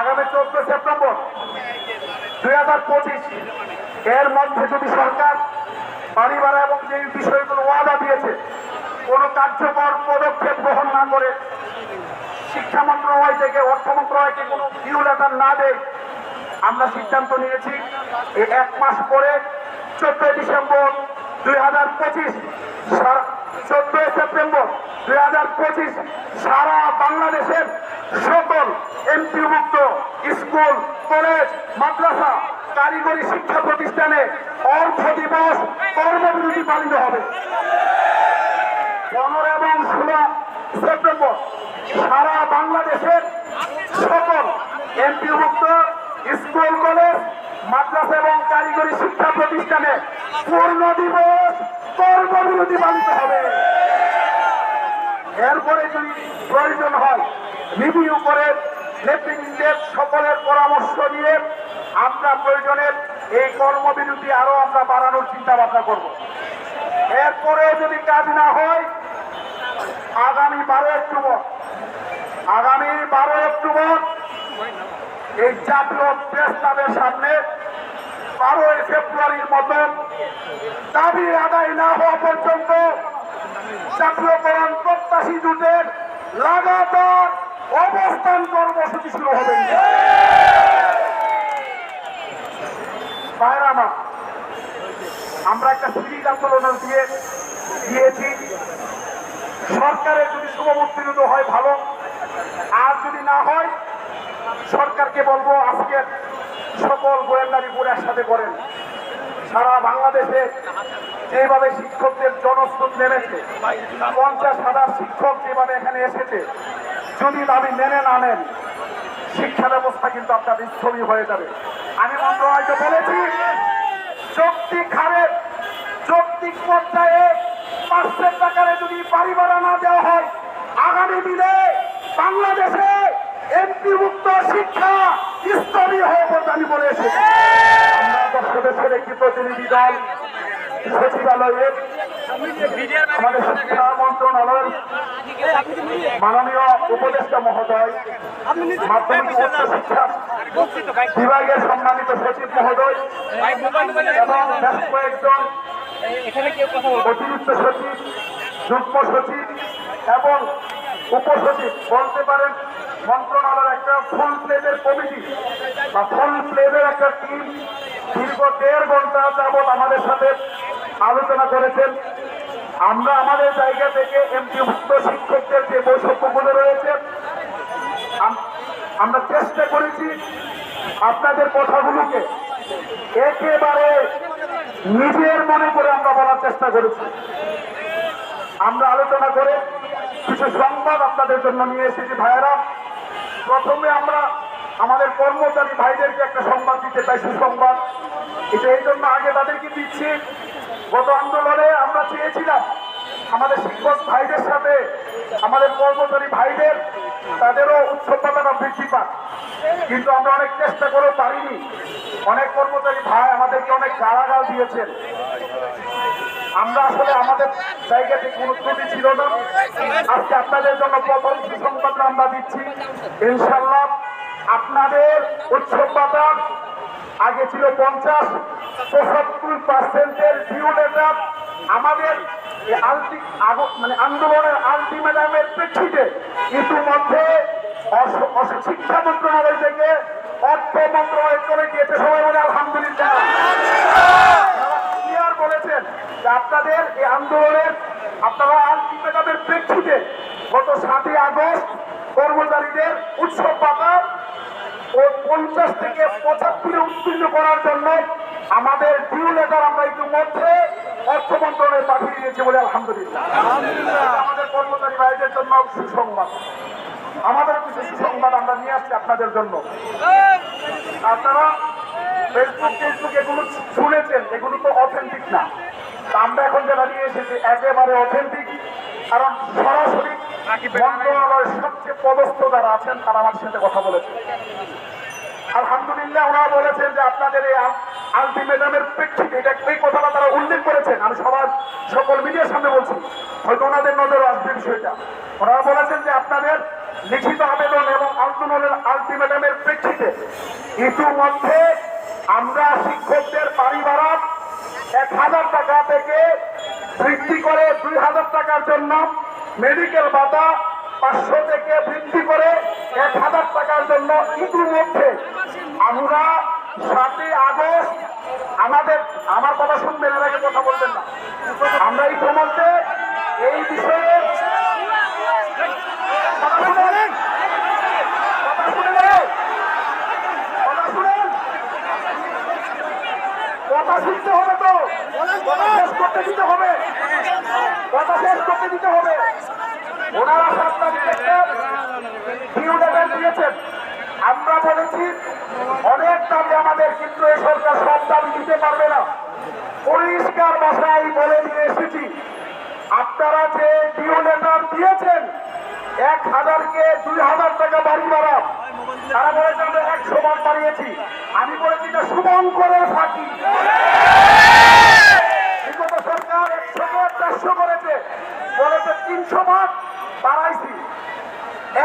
আগামী চোদ্দ সেপ্টেম্বর দুই হাজার পঁচিশ। এর মধ্যে যদি সরকার বাড়ি ভাড়া এবং যে বিষয়গুলো ওয়াদা দিয়েছে, কোনো কার্যকর পদক্ষেপ গ্রহণ না করে শিক্ষা মন্ত্রণালয় থেকে, অর্থ মন্ত্রণালয়কে কোনো ডিউ লেটার না দেয়, আমরা সিদ্ধান্ত নিয়েছি এক মাস পরে চোদ্দই ডিসেম্বর দুই হাজার পঁচিশ চোদ্দই সেপ্টেম্বর দুই হাজার পঁচিশ সারা বাংলাদেশের সকল এমপিভুক্ত স্কুল, কলেজ, মাদ্রাসা, কারিগরি শিক্ষা প্রতিষ্ঠানে অর্থ দিবস কর্মবিরতি পালিত হবে। পনেরো এবং ষোলো সেপ্টেম্বর সারা বাংলাদেশের সকল এমপিভুক্ত স্কুল, কলেজ, মাদ্রাসা এবং কারিগরি শিক্ষা প্রতিষ্ঠানে পূর্ণ দিবস কর্মবিরতি পালিত হবে। এরপরে যদি প্রয়োজন হয় রিভিউ করে নেতৃবৃন্দের সকলের পরামর্শ নিয়ে আমরা প্রয়োজনের এই কর্মবিরতি আরও আমরা বাড়ানোর চিন্তা ভাবনা করব। এরপরেও যদি কাজ না হয়, আগামী বারো অক্টোবর, আগামী বারো অক্টোবর এই জাতীয় প্রেস ক্লাবের সামনে বারোই ফেব্রুয়ারির মতন দাবি আদায় না হওয়া পর্যন্ত জাতীয়করণ প্রত্যাশী জুটের লাগাতার অবস্থান কর্মসূচি শুরু হবে। আমরা একটা সিরিজ আন্দোলন দিয়ে দিয়েছি। সরকারের যদি শুভমুক্তিরুদ্ধ হয় ভালো, আর যদি না হয় সরকারকে বলব আজকে সকল গোয়েন্দা রিপোর্ট একসাথে করেন। সারা বাংলাদেশে যেভাবে শিক্ষকদের জনস্রোত নেমেছে, পঞ্চাশ হাজার শিক্ষক যেভাবে এখানে এসেছে, যদি দাবি মেনে না নেন, শিক্ষা ব্যবস্থা কিন্তু আপনার স্থবির হয়ে যাবে। আমি মন্ত্রণালয়কে বলেছি, যৌক্তিক হারে, যৌক্তিক পর্যায়ে পাঁচশো টাকারে যদি বাড়ি না দেওয়া হয়, আগামী দিনে বাংলাদেশে এমপিভুক্ত শিক্ষা স্থবির হয়ে পড়বে আমি বলে এসেছি। সদস্যের একটি প্রতিনিধি দল? সচিবালয়ে আমাদের শিক্ষা মন্ত্রণালয়ের মাননীয় উপদেষ্টা মহোদয় মাধ্যমিক শিক্ষা বিভাগের সম্মানিত সচিব মহোদয় এবং বেশ কয়েকজন অতিরিক্ত সচিব যুগ্ম সচিব এবং উপসচিব বলতে পারেন মন্ত্রণালয়ের একটা ফুল প্লেটের কমিটি বা ফুল প্লেটের একটা টিম দীর্ঘ দেড় ঘণ্টা যাবৎ আমাদের সাথে আলোচনা করেছেন। আমরা আমাদের জায়গা থেকে এমপিভুক্ত শিক্ষকদের যে বৈষম্যগুলো রয়েছে, আম- আমরা চেষ্টা করেছি আপনাদের কথাগুলোকে একেবারে নিজের মনে করে আমরা বলার চেষ্টা করেছি। আমরা আলোচনা করে কিছু সংবাদ আপনাদের জন্য নিয়ে এসেছি ভাইয়েরা। প্রথমে আমরা আমাদের কর্মচারী ভাইদেরকে একটা সংবাদ দিতে চাই, সুসংবাদ। এটা এই জন্য আগে তাদেরকে দিচ্ছি। গত আন্দোলনে আমরা চেয়েছিলাম আমাদের শিক্ষক ভাইদের সাথে, আমাদের কর্মচারী ভাইদের, তাদেরও উৎসবতা বৃদ্ধি পাক। কিন্তু আমরা অনেক চেষ্টা করে পারিনি। অনেক কর্মচারী ভাই আমাদেরকে অনেক গালাগাল দিয়েছেন। আমরা আসলে আমাদের জায়গাতে কোনো ত্রুটি ছিল না। আজকে আপনাদের জন্য প্রথম সুসংবাদটা আমরা দিচ্ছি। ইনশাল্লাহ আপনাদের উৎসব ভাতা আগে ছিল পঞ্চাশ, পঁচাত্তর পার্সেন্টের ডিউ লেটার আমাদের মানে আন্দোলনের আলটিমেটামের প্রেক্ষিতে ইতিমধ্যে শিক্ষা মন্ত্রণালয় থেকে অর্থ মন্ত্রণালয় চলে গিয়েছে সবাই বলে আলহামদুলিল্লাহ। বলেছেন যে আপনাদের এই আন্দোলনের আপনারা আলটিমেটামের প্রেক্ষিতে গত সাতই আগস্ট কর্মচারীদের উৎসব পাতা ও পঞ্চাশ থেকে পঁচাত্তরে উত্তীর্ণ করার জন্য আমাদের ডিউ লেটার আমরা ইতিমধ্যে অর্থ মন্ত্রণালয়ে পাঠিয়ে দিয়েছি বলে আলহামদুলিল্লাহ। আমাদের কর্মচারী ভাইদের জন্য সুসংবাদ। আমাদের কিছু সুসংবাদ আমরা নিয়ে আসছি আপনাদের জন্য। আপনারা ফেসবুক ফেসবুক এগুলো শুনেছেন এগুলো তো অথেন্টিক না। আমরা এখন যেটা নিয়ে এসেছি একেবারে অথেন্টিক কারণ সরাসরি মন্ত্রণালয়ের সবচেয়ে পদস্থ যারা আছেন তারা আমার সাথে কথা বলেছে আলহামদুলিল্লাহ ওনারা বলেছেন যে আপনাদের এই আলটিমেটামের প্রেক্ষিতে এটা এই কথাটা তারা উল্লেখ করেছেন। আমি সবার সকল মিডিয়ার সামনে বলছি। হয়তো ওনাদের নজরও আসবে বিষয়টা ওনারা বলেছেন যে আপনাদের লিখিত আবেদন এবং আন্দোলনের আলটিমেটামের প্রেক্ষিতে ইতিমধ্যে আমরা শিক্ষকদের বাড়ি ভাড়া এক হাজার টাকা থেকে বৃদ্ধি করে দুই হাজার টাকার জন্য মেডিকেল ভাতা পাঁচশো থেকে বৃদ্ধি করে এক হাজার টাকার জন্য ইতিমধ্যে আমরা সাতই আগস্ট আমাদের, আমার কথা শুনবেন, এর আগে কথা বলবেন না। আমরা ইতিমধ্যে এই বিষয়ে কথা শুনতে হবে তো। শেষ করতে দিতে হবে। কথা শেষ করতে দিতে হবে। ওনারা সাত তারিখে ভিউ লেভেল দিয়েছেন। আমরা বলেছি, অনেক দাবি আমাদের, কিন্তু এই সরকার সব দাবি দিতে পারবে না। পরিষ্কার ভাষায় বলে দিয়ে এসেছি। আপনারা যে ডিও লেটার দিয়েছেন, এক হাজারকে দুই হাজার টাকা বাড়ি বাড়া তারা বলেছে, আমরা একশো বার বাড়িয়েছি। আমি বলেছি যে শুভঙ্করের ফাঁকি। বিগত সরকার একশো বার, চারশো করেছে বলেছে, তিনশো বার বাড়াইছি।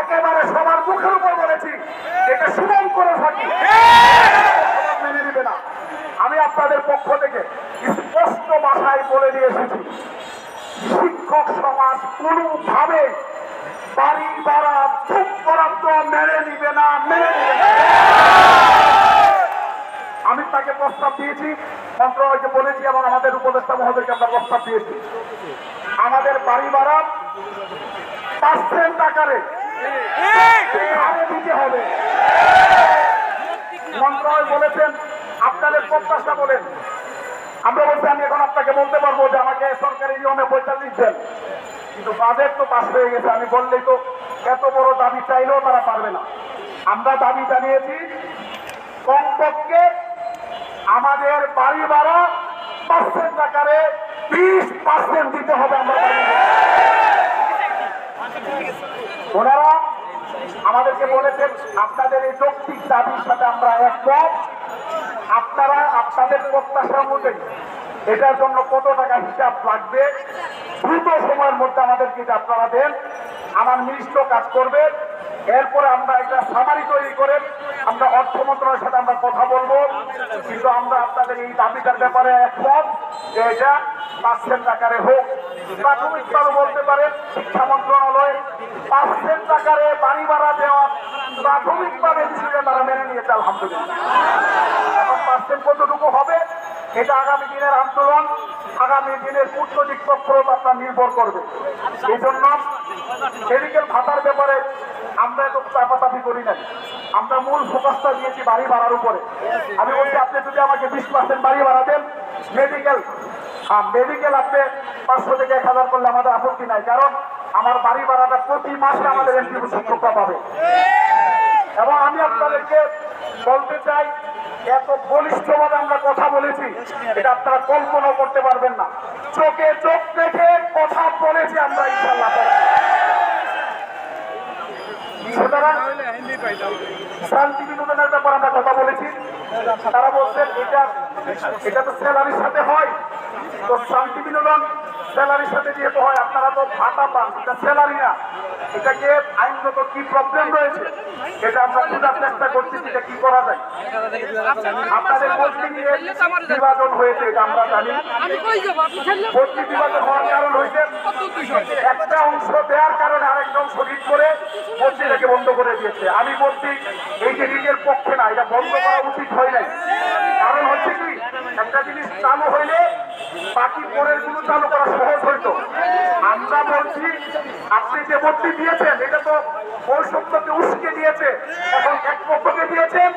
একেবারে সবার মুখের উপর বলেছি এটা শুভঙ্করের ফাঁকি। মেনে নিবে না। আমি আপনাদের পক্ষ থেকে স্পষ্ট ভাষায় বলে দিয়ে এসেছি। শিক্ষক সমাজ কোনোভাবে বাড়ি ভাড়া চুপ বরাদ্দ মেনে নিবে না, মেনে নিবে আমি তাকে প্রস্তাব দিয়েছি, মন্ত্রণালয়কে বলেছি এবং আমাদের উপদেষ্টা মহোদয়কে আমরা প্রস্তাব দিয়েছি। আমাদের বাড়ি ভাড়া পার্সেন্ট আকারে দিতে হবে। মন্ত্রণালয় বলেছেন, আপনাদের প্রত্যাশা বলেন। আমরা বলছি, আমি এখন আপনাকে বলতে পারব যে আমাকে সরকারি নিয়মে পঁয়তাল্লিশ দেন কিন্তু বাজেট তো পাশ হয়ে গেছে, আমি বললেই তো এত বড় দাবি চাইলেও তারা পারবে না। আমরা দাবি জানিয়েছি, কমপক্ষে আমাদের বাড়ি ভাড়া পার্সেন্ট আকারে বিশ পার্সেন্ট দিতে হবে আমরা ওনারা আমাদেরকে বলেছেন, আপনাদের এই যৌক্তিক দাবির সাথে আমরা একমত। আপনারা আপনাদের প্রত্যাশা অনুযায়ী এটার জন্য কত টাকা হিসাব লাগবে? দ্রুত সময়ের মধ্যে আমাদেরকে এটা আপনারা দেন। আমার মিনিস্ট্র কাজ করবে এরপরে আমরা একটা সামারি তৈরি করে আমরা অর্থ মন্ত্রণালয়ের সাথে আমরা কথা বলব। কিন্তু আমরা আপনাদের এই দাবিটার ব্যাপারে একমত যে এটা পার্সেন্ট আকারে হোক। প্রাথমিকভাবে বলতে পারেন, শিক্ষা মন্ত্রণালয় পার্সেন্ট আকারে বাড়ি ভাড়া দেওয়া প্রাথমিকভাবে বিষয়টা তারা মেনে নিয়েছে, আলহামদুলিল্লাহ। পার্সেন্ট কতটুকু হবে, এটা আগামী দিনের আন্দোলন, আগামী দিনের কূটনৈতিক তৎপরতা আপনার নির্ভর করবে। এই জন্য মেডিকেল ভাতার ব্যাপারে আমরা এত চাপাচাপি করি নাই। আমরা মূল ফোকাসটা দিয়েছি বাড়ি ভাড়ার উপরে। আমি বলছি, আপনি যদি আমাকে বিশ পার্সেন্ট বাড়ি ভাড়া দেন মেডিকেল আর মেডিকেল আপনি পাঁচশো থেকে এক হাজার করলে আমাদের আপত্তি নাই। কারণ আমার বাড়ি ভাড়াটা প্রতি মাসে আমাদের এমপি শিক্ষকরা পাবে। এবং আমি আপনাদেরকে বলতে চাই এত বলিষ্ঠভাবে আমরা কথা বলেছি এটা আপনারা কল্পনা করতে পারবেন না। চোখে চোখ দেখে কথা বলেছি আমরা ইনশাল্লাহ সুতরাং শান্তি বিনোদনের ব্যাপারে আমরা কথা বলেছি। তারা বলছেন এটা এটা তো স্যালারির সাথে হয়। তো শান্তি বিনোদন স্যালারির সাথে যেহেতু হয়, আপনারা তো ভাতা পান, এটা স্যালারি না। এটাকে আইনগত কি প্রবলেম রয়েছে, এটা আমরা বোঝার চেষ্টা করছি এটা কি করা যায়। আপনাদের বস্তি নিয়ে বিভাজন হয়েছে, এটা আমরা জানি। বস্তি বিভাজন হওয়ার কারণ হয়েছে, একটা অংশ দেওয়ার কারণে আরেকটা অংশ রিট করে বস্তিটাকে বন্ধ করে দিয়েছে। আমি বলছি, এই যে নিজের পক্ষে না, এটা বন্ধ করা উচিত হয় নাই। কারণ হচ্ছে কি, একটা জিনিস চালু হইলে বাকি পরেরগুলো চালু করা সহজ হইতো। আমরা বলছি, আপনি যে ভর্তি দিয়েছেন, এটা তো বৈষম্যকে উস্কে দিয়েছে, এখন এক পক্ষকে দিয়েছেন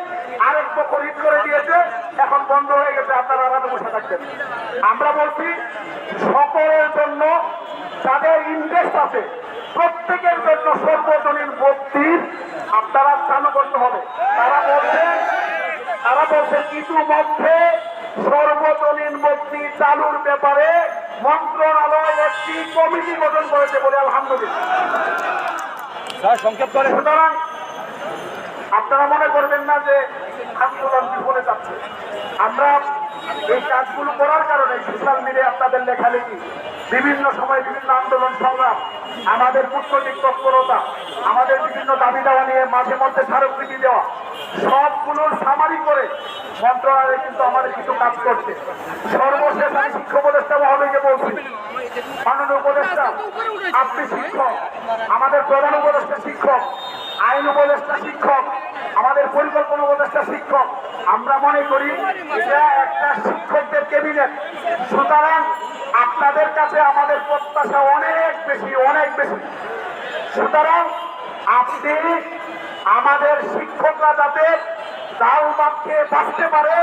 আরেক পক্ষ রিট করে দিয়েছে, এখন বন্ধ হয়ে গেছে, আপনারা আলাদা বসে থাকবেন। আমরা বলছি, সকলের জন্য, যাদের ইন্টারেস্ট আছে, প্রত্যেকের জন্য সর্বজনীন ভর্তি আপনারা চালু করতে হবে। তারা বলছেন তারা বলছেন ইতিমধ্যে সর্বজনীন মুক্তি চালুর ব্যাপারে মন্ত্রণালয় একটি কমিটি গঠন করেছে বলে আলহামদুলিল্লাহ। সংক্ষেপ করে। সুতরাং আপনারা মনে করবেন না যে আন্দোলন বিফলে যাচ্ছে। আমরা এই কাজগুলো করার কারণে সোশ্যাল মিডিয়া আপনাদের লেখালেখি, বিভিন্ন সময় বিভিন্ন আন্দোলন সংগ্রাম, আমাদের কূটনৈতিক তৎপরতা, আমাদের বিভিন্ন দাবি দেওয়া নিয়ে মাঝে মধ্যে স্মারকলিপি দেওয়া, সবগুলোর সামারি করে মন্ত্রণালয় কিন্তু আমাদের কিছু কাজ করছে। সর্বশেষ আমি শিক্ষা উপদেষ্টা মহোদয়কে বলছি, মাননীয় উপদেষ্টা, আপনি শিক্ষক, আমাদের প্রধান উপদেষ্টা শিক্ষক, আইন উপদেষ্টা শিক্ষক শিক্ষক, আমরা মনে করি এটা একটা শিক্ষকদের ক্যাবিনেট সুতরাং আপনাদের কাছে আমাদের প্রত্যাশা অনেক বেশি অনেক বেশি। সুতরাং আপনি আমাদের শিক্ষকরা যাতে ডাল ভাত খেয়ে বাঁচতে পারে,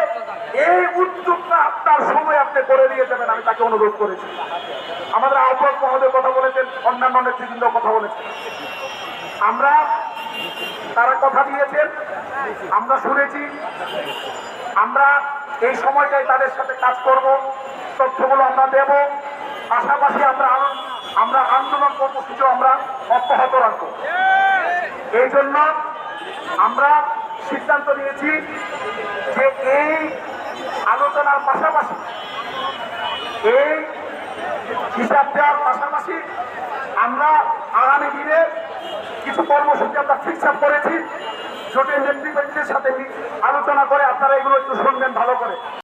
এই উদ্যোগটা আপনার সময় আপনি করে দিয়ে যাবেন, আমি তাকে অনুরোধ করেছি। আমাদের আহ্বায়ক মহোদয় কথা বলেছেন, অন্যান্য নেতৃবৃন্দ কথা বলেছেন। আমরা তারা কথা দিয়েছেন আমরা শুনেছি, আমরা এই সময়টাই তাদের সাথে কাজ করব, তথ্যগুলো আমরা দেব, পাশাপাশি আমরা আমরা আন্দোলন কর্মসূচি আমরা অব্যাহত রাখব। এই জন্য আমরা সিদ্ধান্ত নিয়েছি যে এই আলোচনার পাশাপাশি, এই হিসাব দেওয়ার পাশাপাশি আমরা আগামী দিনে কিছু কর্মসূচি আমরা ফিক্স করেছি। জোটের নেতৃবৃন্দের সাথে আলোচনা করে আপনারা এগুলো একটু শুনবেন ভালো করে।